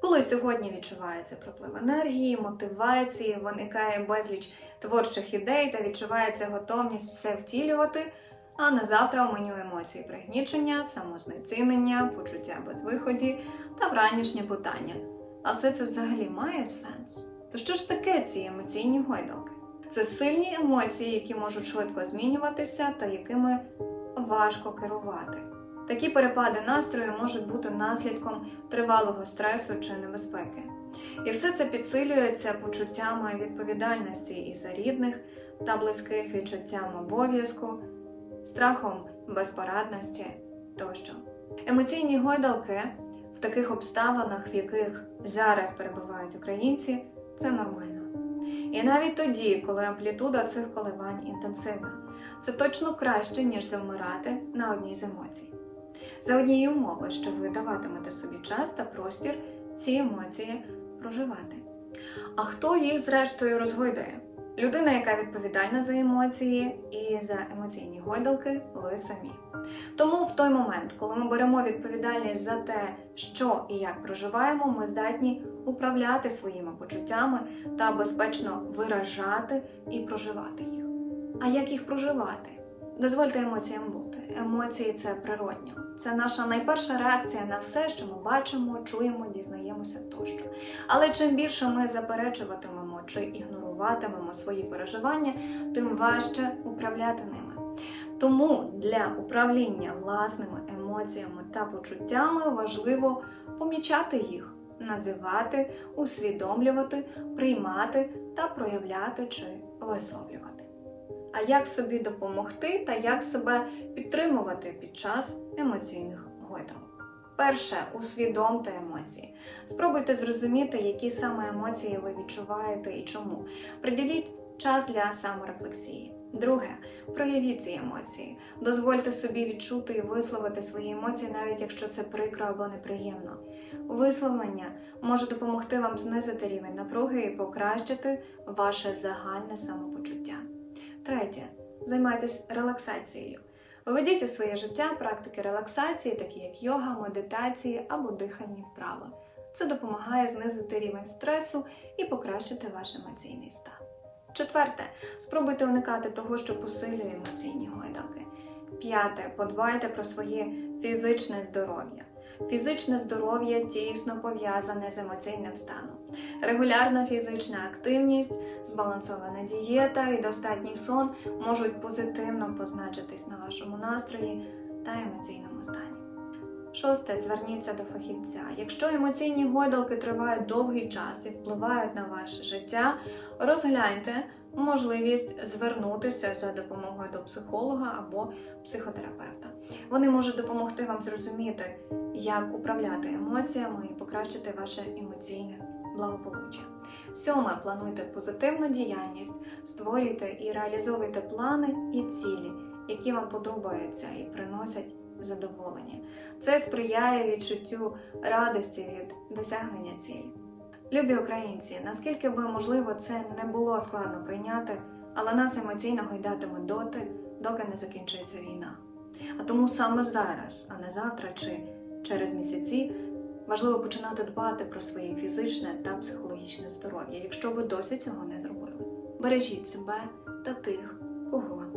Коли сьогодні відчувається приплив енергії, мотивації, виникає безліч творчих ідей та відчувається готовність все втілювати, а на завтра у меню емоцій пригнічення, самознецінення, почуття безвиході та вранішнє питання. А все це взагалі має сенс? То що ж таке ці емоційні гойдалки? Це сильні емоції, які можуть швидко змінюватися та якими важко керувати. Такі перепади настрою можуть бути наслідком тривалого стресу чи небезпеки. І все це підсилюється почуттями відповідальності і за рідних та близьких відчуттям обов'язку, страхом безпорадності тощо. Емоційні гойдалки в таких обставинах, в яких зараз перебувають українці, це нормально. І навіть тоді, коли амплітуда цих коливань інтенсивна, це точно краще, ніж завмирати на одній з емоцій. За однієї умови, що ви даватимете собі час та простір ці емоції проживати. А хто їх зрештою розгойдує? Людина, яка відповідальна за емоції і за емоційні гойдалки, ви самі. Тому в той момент, коли ми беремо відповідальність за те, що і як проживаємо, ми здатні управляти своїми почуттями та безпечно виражати і проживати їх. А як їх проживати? Дозвольте емоціям бути. Емоції це природньо. Це наша найперша реакція на все, що ми бачимо, чуємо, дізнаємося тощо. Але чим більше ми заперечуватимемо чи ігноруватимемо свої переживання, тим важче управляти ними. Тому для управління власними емоціями та почуттями важливо помічати їх, називати, усвідомлювати, приймати та проявляти чи висловлювати. А як собі допомогти та як себе підтримувати під час емоційних гойдалок? Перше, усвідомте емоції. Спробуйте зрозуміти, які саме емоції ви відчуваєте і чому. Приділіть час для саморефлексії. Друге, проявіть ці емоції. Дозвольте собі відчути і висловити свої емоції, навіть якщо це прикро або неприємно. Висловлення може допомогти вам знизити рівень напруги і покращити ваше загальне самопочуття. Третє. Займайтесь релаксацією. Введіть у своє життя практики релаксації, такі як йога, медитації або дихальні вправи. Це допомагає знизити рівень стресу і покращити ваш емоційний стан. Четверте. Спробуйте уникати того, що посилює емоційні гойдалки. П'яте. Подбайте про своє фізичне здоров'я. Фізичне здоров'я тісно пов'язане з емоційним станом. Регулярна фізична активність, збалансована дієта і достатній сон можуть позитивно позначитись на вашому настрої та емоційному стані. Шосте. Зверніться до фахівця. Якщо емоційні гойдалки тривають довгий час і впливають на ваше життя, розгляньте можливість звернутися за допомогою до психолога або психотерапевта. Вони можуть допомогти вам зрозуміти, як управляти емоціями і покращити ваше емоційне благополуччя. Сьоме, плануйте позитивну діяльність, створюйте і реалізовуйте плани і цілі, які вам подобаються і приносять задоволення. Це сприяє відчуттю радості від досягнення цілі. Любі українці, наскільки би можливо це не було складно прийняти, але нас емоційно гойдатиме доти, доки не закінчується війна. А тому саме зараз, а не завтра чи через місяці, важливо починати дбати про своє фізичне та психологічне здоров'я, якщо ви досі цього не зробили. Бережіть себе та тих, кого.